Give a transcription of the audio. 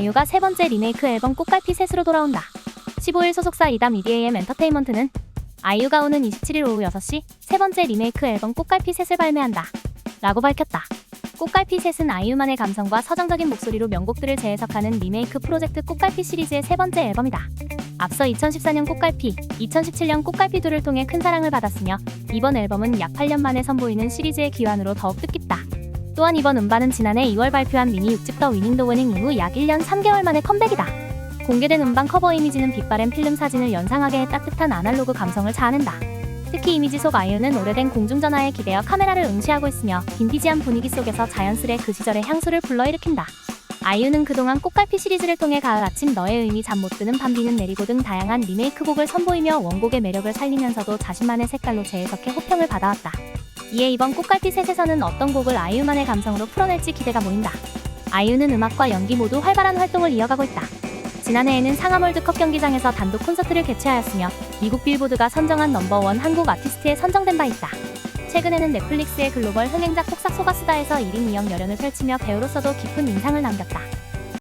아이유가 세 번째 리메이크 앨범 꽃갈피 셋으로 돌아온다. 15일 소속사 이담 EDAM 엔터테인먼트는 아이유가 오는 27일 오후 6시 세 번째 리메이크 앨범 꽃갈피 셋을 발매한다. 라고 밝혔다. 꽃갈피 셋은 아이유만의 감성과 서정적인 목소리로 명곡들을 재해석하는 리메이크 프로젝트 꽃갈피 시리즈의 세 번째 앨범이다. 앞서 2014년 꽃갈피, 2017년 꽃갈피 2를 통해 큰 사랑을 받았으며 이번 앨범은 약 8년 만에 선보이는 시리즈의 기환으로 더욱 뜻깊다. 또한 이번 음반은 지난해 2월 발표한 미니 6집 더 위닝 더 위닝 이후 약 1년 3개월 만의 컴백이다. 공개된 음반 커버 이미지는 빛바랜 필름 사진을 연상하게 해 따뜻한 아날로그 감성을 자아낸다. 특히 이미지 속 아이유는 오래된 공중전화에 기대어 카메라를 응시하고 있으며 빈티지한 분위기 속에서 자연스레 그 시절의 향수를 불러일으킨다. 아이유는 그동안 꽃갈피 시리즈를 통해 가을 아침 너의 의미 잠 못 드는 밤 비는 내리고 등 다양한 리메이크 곡을 선보이며 원곡의 매력을 살리면서도 자신만의 색깔로 재해석해 호평을 받아왔다. 이에 이번 꽃갈피 셋에서는 어떤 곡을 아이유만의 감성으로 풀어낼지 기대가 모인다. 아이유는 음악과 연기 모두 활발한 활동을 이어가고 있다. 지난해에는 상암 월드컵 경기장에서 단독 콘서트를 개최하였으며 미국 빌보드가 선정한 넘버원 한국 아티스트에 선정된 바 있다. 최근에는 넷플릭스의 글로벌 흥행작 폭삭 소가수다에서 1인 2역 열연을 펼치며 배우로서도 깊은 인상을 남겼다.